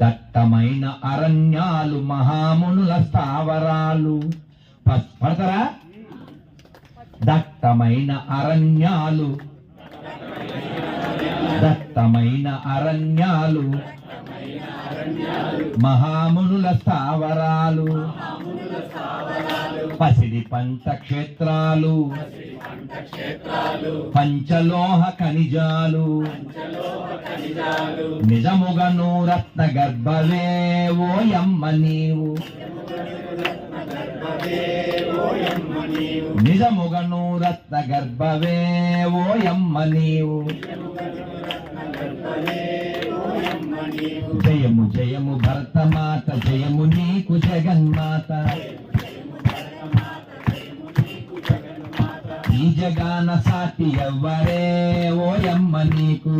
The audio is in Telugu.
దట్టమైన అరణ్యాలు మహామునుల స్థావరాలు. పడతారా దట్టమైన అరణ్యాలు. దట్టమైన అరణ్యాలు మహామునుల స్థావరాలు. పసిడి పంచ క్షేత్రాలు. పంచలోహ ఖనిజాలు. నిజముగను రత్న గర్భవే ఓయమ్మ నీవు. నిజముగను రత్న గర్భవే ఓయమ్మ నీవు. జయము జయము భరతమాత జయము నీకు జగన్మాత. ఈ జగాన సాటి ఎవ్వరే ఓయమ్మ నీకు.